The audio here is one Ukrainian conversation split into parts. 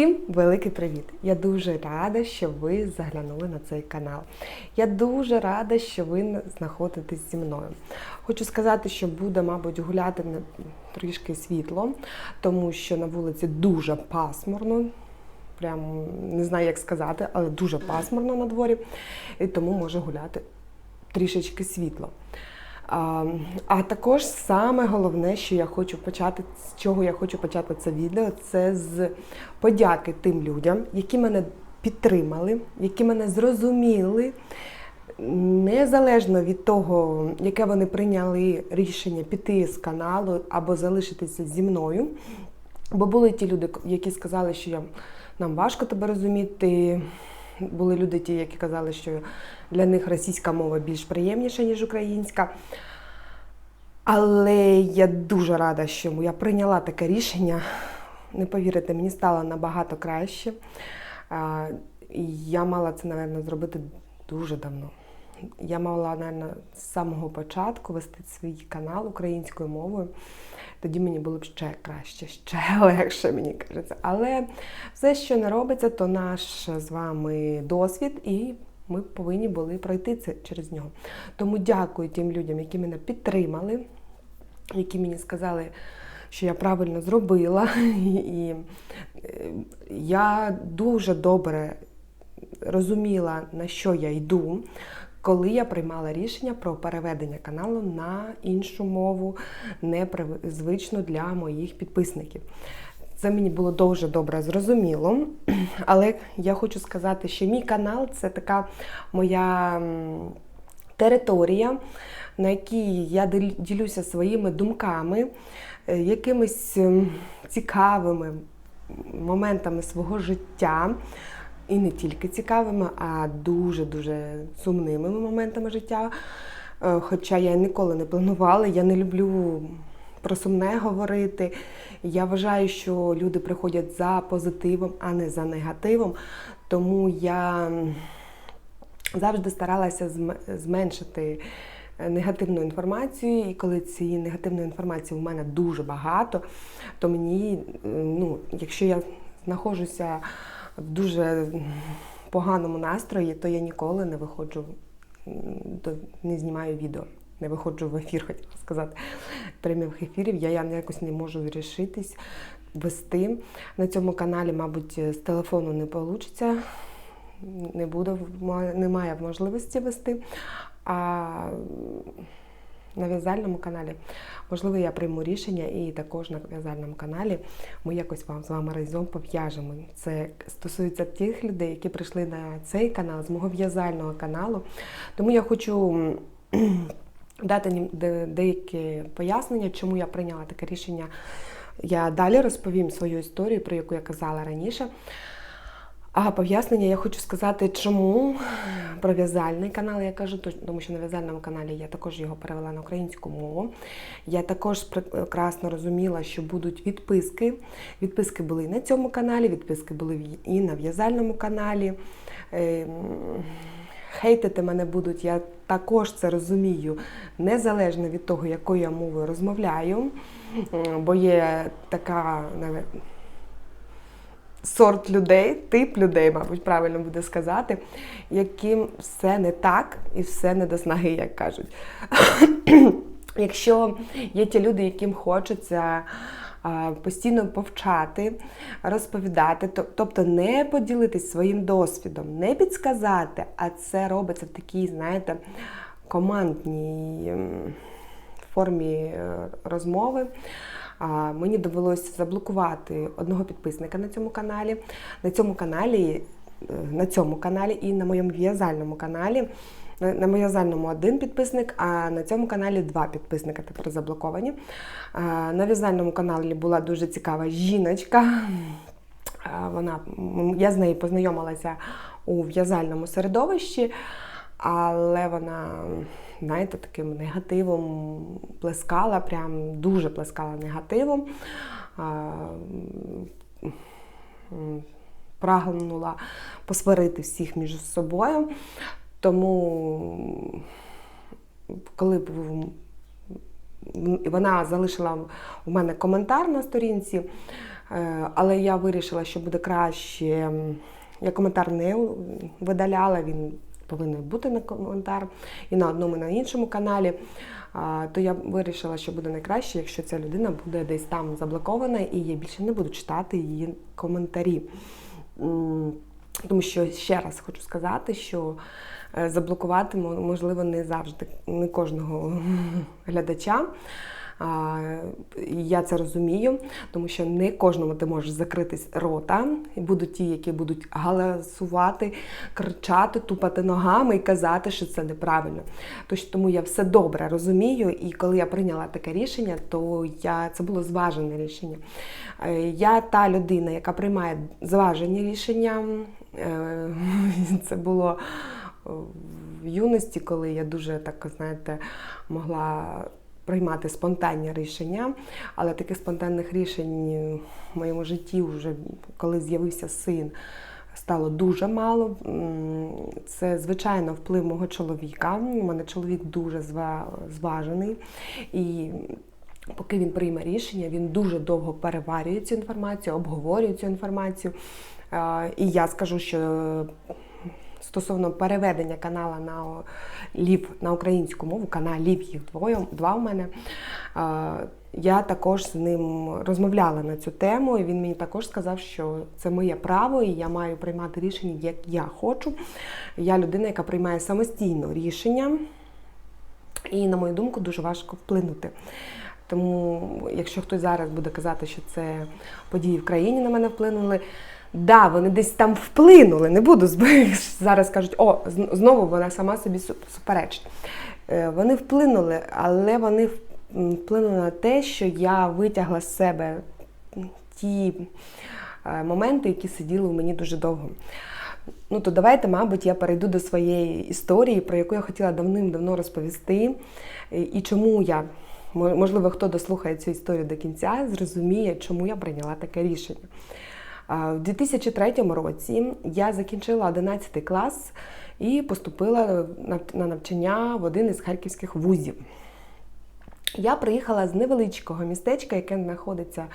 Всім великий привіт! Я дуже рада, що ви заглянули на цей канал. Я дуже рада, що ви знаходитесь зі мною. Хочу сказати, що буде, мабуть, гуляти трішки світло, тому що на вулиці дуже пасмурно. Прям не знаю, як сказати, але дуже пасмурно на дворі, і тому може гуляти трішечки світло. А, а також саме головне, що я хочу почати, з чого я хочу почати це відео, це з подяки тим людям, які мене підтримали, які мене зрозуміли, незалежно від того, яке вони прийняли рішення піти з каналу або залишитися зі мною. Бо були ті люди, які сказали, що я, нам важко тебе розуміти. Були люди, ті, які казали, що для них російська мова більш приємніша, ніж українська. Але я дуже рада, що я прийняла таке рішення. Не повірите, мені стало набагато краще. Я мала це, напевно, зробити дуже давно. Я мала, напевно, з самого початку вести свій канал українською мовою. Тоді мені було б ще краще, ще легше, мені кажеться. Але все, що не робиться, то наш з вами досвід, і ми повинні були пройти це через нього. Тому дякую тим людям, які мене підтримали, які мені сказали, що я правильно зробила. І е, я дуже добре розуміла, на що я йду, коли я приймала рішення про переведення каналу на іншу мову, не прив- звичну для моїх підписників. Це мені було дуже добре зрозуміло. Але я хочу сказати, що мій канал це така моя територія, на якій я ділюся своїми думками, е, якимись цікавими моментами свого життя. І не тільки цікавими, а дуже-дуже сумними моментами життя. Е, Хоча я ніколи не планувала, я не люблю про сумне говорити. Я вважаю, що люди приходять за позитивом, а не за негативом. Тому я завжди старалася зменшити е, негативну інформацію, і коли цієї негативної інформації в мене дуже багато, то мені, ну, якщо я знаходжуся в дуже поганому настрої, то я ніколи не виходжу, не знімаю відео. Не виходжу в ефір, хотіла сказати. Прямих ефірів я, я якось не можу рішитись вести. На цьому каналі, мабуть, з телефону не вийде, не буде, ма- немає можливості вести. А на в'язальному каналі, можливо, я прийму рішення і також на в'язальному каналі ми якось вам з вами разом пов'яжемо. Це стосується тих людей, які прийшли на цей канал з мого в'язального каналу. Тому я хочу дати деякі пояснення, чому я прийняла таке рішення. Я далі розповім свою історію, про яку я казала раніше. А пояснення я хочу сказати, чому про в'язальний канал я кажу, то- тому що на в'язальному каналі я також його перевела на українську мову. Я також прекрасно розуміла, що будуть відписки. Відписки були і на цьому каналі, відписки були і на в'язальному каналі. Ем, Хейтити мене будуть, я також це розумію, незалежно від того, якою я мовою розмовляю. Бо є така сорт людей, тип людей, мабуть, правильно буде сказати, яким все не так і все не до снаги, як кажуть. Якщо є ті люди, яким хочеться постійно повчати, розповідати, тобто не поділитись своїм досвідом, не підсказати, а це робиться в такій, знаєте, командній ем, формі е, розмови. Мені довелося заблокувати одного підписника на цьому каналі. На цьому каналі, е, на цьому каналі і на моєму в'язальному каналі. На в'язальному один підписник, а на цьому каналі два підписника тепер заблоковані. На в'язальному каналі була дуже цікава жіночка. Вона, я з нею познайомилася у в'язальному середовищі, але вона, знаєте, таким негативом плескала, прям дуже плескала негативом. Прагнула посварити всіх між собою. Тому, коли був вона залишила у мене коментар на сторінці, Е, Але я вирішила, що буде краще. Я коментар не видаляла, він повинен бути на коментар і на одному, і на іншому каналі. То я вирішила, що буде найкраще, якщо ця людина буде десь там заблокована, і я більше не буду читати її коментарі. Тому що ще раз хочу сказати, що е, заблокувати можливо не завжди, не кожного глядача. Я це розумію, тому що не кожному ти можеш закрити рота. І будуть ті, які будуть галасувати, кричати, тупати ногами і казати, що це неправильно. Тому я все добре розумію, і коли я прийняла таке рішення, то я це було зважене рішення. Е, Я та людина, яка приймає зважені рішення. Е, Це було в юності, коли я дуже так, знаєте, могла приймати спонтанні рішення, але таких спонтанних рішень в моєму житті, вже коли з'явився син, стало дуже мало. Це, звичайно, вплив мого чоловіка. У мене чоловік дуже зважений. І поки він прийме рішення, він дуже довго переварює цю інформацію, обговорює цю інформацію. І я скажу, що стосовно переведення канала на лів на українську мову, каналів їх двоє, два у мене. Я також з ним розмовляла на цю тему, і він мені також сказав, що це моє право, і я маю приймати рішення, як я хочу. Я людина, яка приймає самостійно рішення, і, на мою думку, дуже важко вплинути. Тому, якщо хтось зараз буде казати, що це події в країні на мене вплинули, да, вони десь там вплинули. Не буду зараз кажуть, о, знову вона сама собі суперечить. Е, Вони вплинули, але вони вплинули на те, що я витягла з себе ті е, моменти, які сиділи у мені дуже довго. Ну, то давайте, мабуть, я перейду до своєї історії, про яку я хотіла давним-давно розповісти. І і чому я, можливо, хто дослухає цю історію до кінця, зрозуміє, чому я прийняла таке рішення. В 2003 році я закінчила 11 клас і поступила на навчання в один із харківських вузів. Я приїхала з невеличкого містечка, яке знаходиться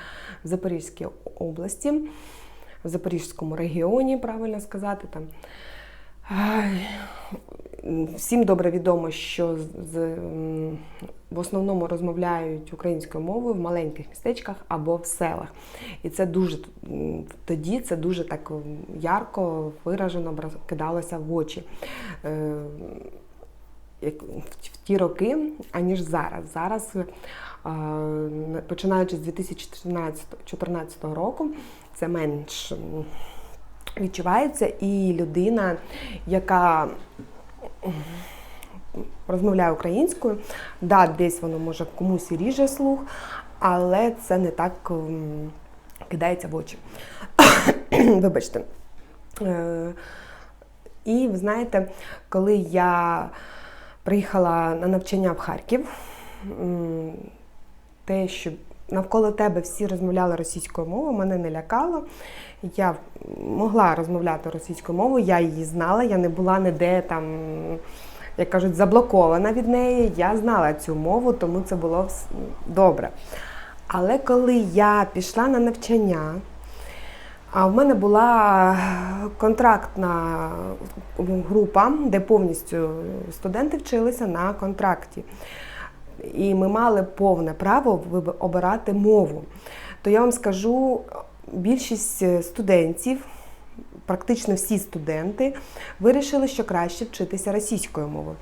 в Запорізькій області, в Запорізькому регіоні, правильно сказати. Там. Всім добре відомо, що з- в основному розмовляють українською мовою в маленьких містечках або в селах. І це дуже тоді це дуже так ярко виражено кидалося в очі. Е, в ті роки, аніж зараз. Зараз, е, починаючи з 2014 року, це менш відчувається, і людина, яка розмовляє українською, да, десь воно може комусь і ріже слух, але це не так кидається в очі. Вибачте. Е, І ви знаєте, коли я приїхала на навчання в Харків, те, що навколо тебе всі розмовляли російською мовою, мене не лякало. Я могла розмовляти російською мовою, я її знала, я не була ніде там, як кажуть, заблокована від неї. Я знала цю мову, тому це було добре. Але коли я пішла на навчання, а в мене була контрактна група, де повністю студенти вчилися на контракті. І ми мали повне право обирати мову. То я вам скажу, більшість студентів, практично всі студенти, вирішили, що краще вчитися російською мовою.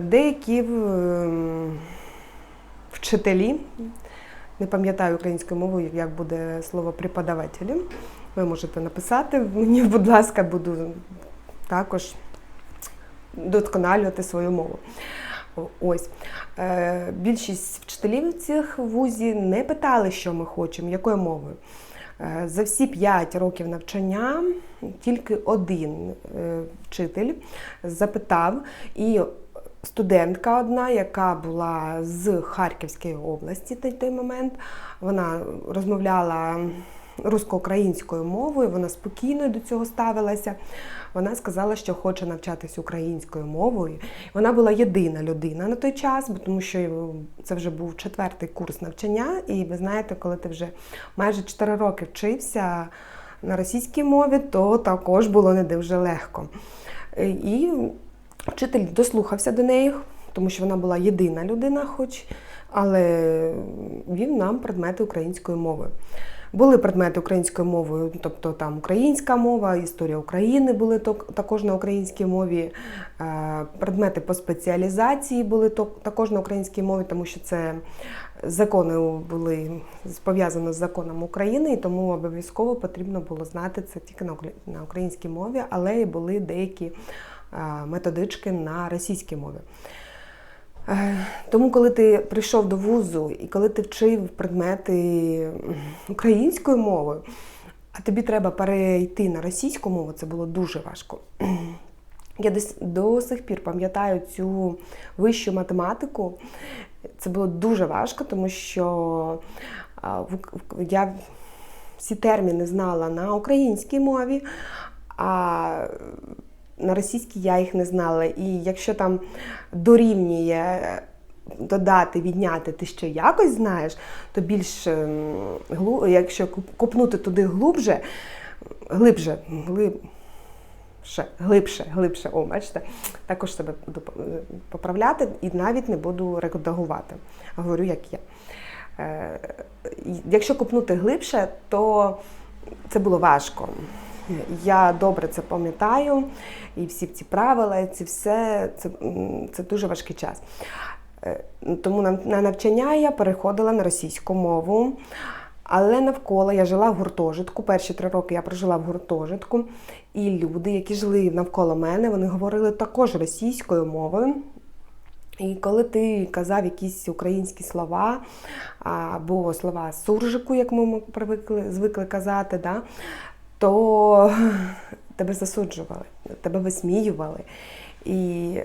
Деякі ем, вчителі, не пам'ятаю українською мовою, як буде слово преподавателі. Ви можете написати мені, будь ласка, буду також досконалювати свою мову. Ось Е, більшість вчителів цих вузі не питали, що ми хочемо, якою мовою. Е, За всі 5 років навчання тільки один е, вчитель запитав, і студентка одна, яка була з Харківської області на той момент, вона розмовляла русско-українською мовою, вона спокійно до цього ставилася. Вона сказала, що хоче навчатися українською мовою. Вона була єдина людина на той час, тому що це вже був четвертий курс навчання, і ви знаєте, коли ти вже майже 4 роки вчився на російській мові, то також було не дуже легко. І вчитель дослухався до неї, тому що вона була єдина людина, хоч, але він нам предмети українською мовою. Були предмети українською мовою, тобто там українська мова, історія України були також на українській мові, е, предмети по спеціалізації були також на українській мові, тому що це закони були пов'язані з законом України, і тому обов'язково потрібно було знати це тільки на українській мові, але і були деякі е, методички на російській мові. Е, тому, коли ти прийшов до вузу і коли ти вчив предмети українською мовою, а тобі треба перейти на російську мову, це було дуже важко. Я десь до сих пір пам'ятаю цю вищу математику. Це було дуже важко, тому що я всі терміни знала на українській мові, а на російській я їх не знала. І якщо там дорівнює додати, відняти, ти ще якось знаєш, то більш ем, якщо копнути туди глубже, глибше, глибше, глибше, глибше, о, бачите, також себе буду поправляти і навіть не буду редагувати. Говорю, як є. Е, якщо копнути глибше, то це було важко. Я добре це пам'ятаю, і всі ці правила, ці все це, це дуже важкий час. Е, тому на навчання я переходила на російську мову. Але навколо я жила в гуртожитку. Перші три роки я прожила в гуртожитку, і люди, які жили навколо мене, вони говорили також російською мовою. І коли ти казав якісь українські слова або слова суржику, як ми привикли звикли казати, да, то тебе засуджували, тебе висміювали. І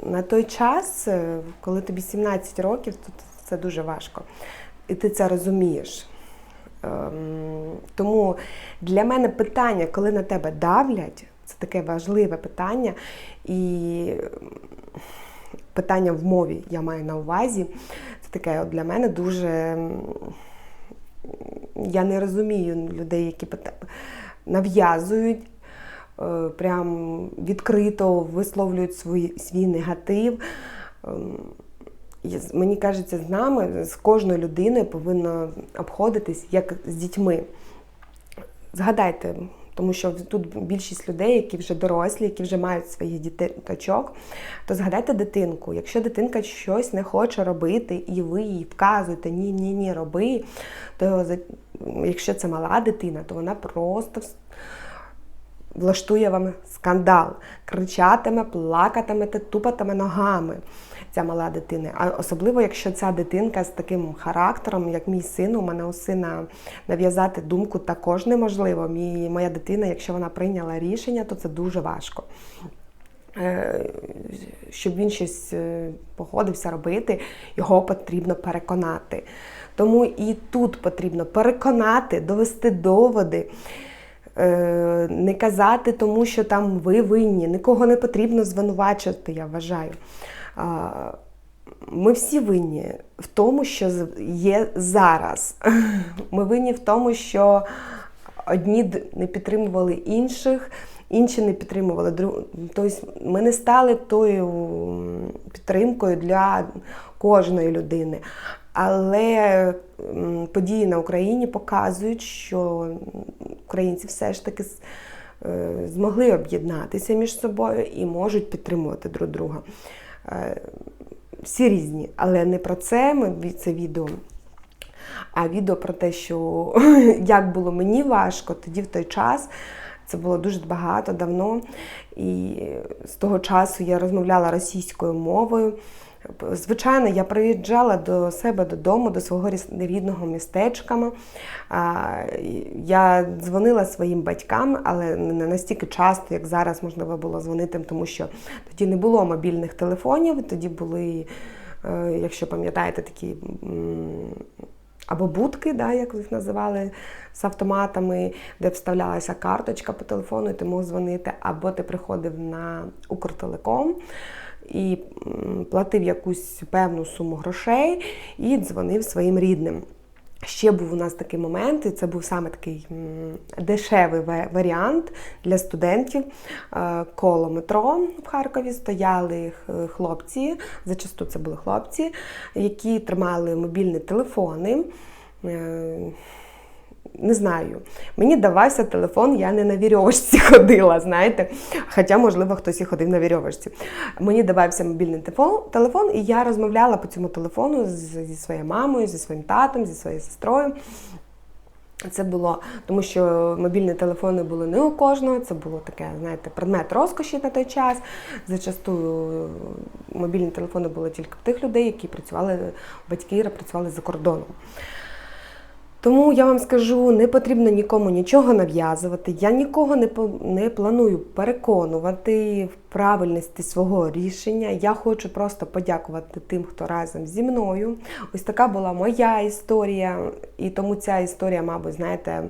на той час, е, коли тобі 17 років, то це дуже важко. І ти це розумієш. Ем, тому для мене питання, коли на тебе давлять, це таке важливе питання. І питання в мові я маю на увазі. Це таке для мене дуже я не розумію людей, які нав'язують, е, прям відкрито висловлюють свій, свій негатив. Ем, мені кажеться, з нами, з кожною людиною повинно обходитись як з дітьми. Згадайте, тому що тут більшість людей, які вже дорослі, які вже мають своїх діточок, то згадайте дитинку. Якщо дитинка щось не хоче робити, і ви їй вказуєте ні, ні, ні, роби, то якщо це мала дитина, то вона просто влаштує вам скандал, кричатиме, плакатиме, тупатиме ногами ця мала дитина. А особливо, якщо ця дитинка з таким характером, як мій син, у мене у сина нав'язати думку також неможливо. Мій, Моя дитина, якщо вона прийняла рішення, то це дуже важко. Е, щоб він щось е, погодився робити, його потрібно переконати. Тому і тут потрібно переконати, довести доводи. Е, не казати тому, що там ви винні, нікого не потрібно звинувачувати, я вважаю. Ми всі винні в тому, що є зараз. Ми винні в тому, що одні не підтримували інших, інші не підтримували Тобто Ми не стали тою підтримкою для кожної людини. Але події на Україні показують, що українці все ж таки е, змогли об'єднатися між собою і можуть підтримувати друг друга. Е, всі різні, але не про це ми це відео. А відео про те, що як було мені важко тоді в той час. Це було дуже багато давно. І з того часу я розмовляла російською мовою. Звичайно, я приїжджала до себе додому, до свого рідного містечка. Я дзвонила своїм батькам, але не настільки часто, як зараз можливо було дзвонити, тому що тоді не було мобільних телефонів, тоді були, е, якщо пам'ятаєте, такі або будки, да, як їх називали, з автоматами, де вставлялася карточка по телефону, і ти мог дзвонити, або ти приходив на Укртелеком і платив якусь певну суму грошей і дзвонив своїм рідним. Ще був у нас такий момент, і це був саме такий дешевий варіант для студентів. Е, Коло метро в Харкові стояли хлопці, зачасту це були хлопці, які тримали мобільні телефони. Не знаю, мені давався телефон, я не на вірьовочці ходила, знаєте. Хоча, можливо, хтось і ходив на вірьовочці. Мені давався мобільний телефон, і я розмовляла по цьому телефону зі своєю мамою, зі своїм татом, зі своєю сестрою. Це було, тому що мобільні телефони були не у кожного, це було таке, знаєте, предмет розкоші на той час. Зачасту е, мобільні телефони були тільки в тих людей, які працювали, батьки працювали за кордоном. Тому я вам скажу, не потрібно нікому нічого нав'язувати. Я нікого не, по- не планую переконувати правильності свого рішення. Я хочу просто подякувати тим, хто разом зі мною. Ось така була моя історія, і тому ця історія, мабуть, знаєте, е,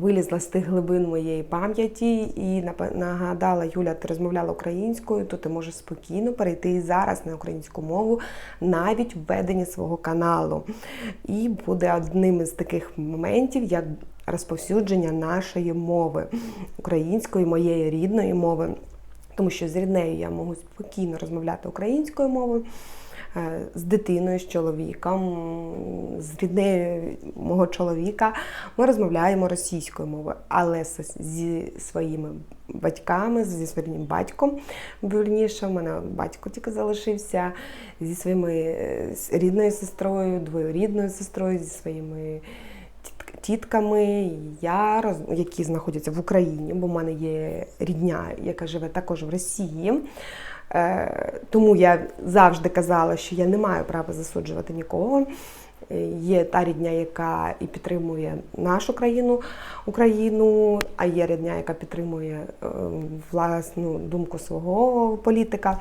вилізла з тих глибин моєї пам'яті і нагадала Юля, ти розмовляла українською, то ти можеш спокійно перейти і зараз на українську мову, навіть в веденні свого каналу. І буде одним із таких моментів, як розповсюдження нашої мови, української, моєї рідної мови. Тому що з ріднею я можу спокійно розмовляти українською мовою, е, з дитиною, з чоловіком, з ріднею мого чоловіка. Ми розмовляємо російською мовою, але зі своїми батьками, зі своїм батьком, вірніше, в мене батько тільки залишився, зі своїми е, рідною сестрою, двоюрідною сестрою, зі своїми тітками, я, які знаходяться в Україні, бо в мене є рідня, яка живе також в Росії. Е, Тому я завжди казала, що я не маю права засуджувати нікого. Е, Є та рідня, яка і підтримує нашу країну, Україну, а є рідня, яка підтримує е, власну думку свого політика.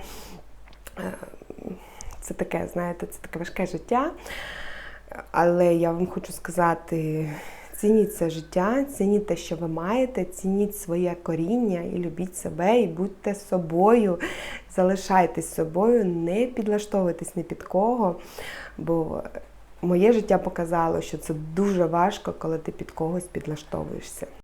Це таке, знаєте, це таке важке життя. Але я вам хочу сказати: цініть це життя, цініть те, що ви маєте, цініть своє коріння і любіть себе, і будьте собою, залишайтесь собою, не підлаштовуйтесь ні під кого. Бо моє життя показало, що це дуже важко, коли ти під когось підлаштовуєшся.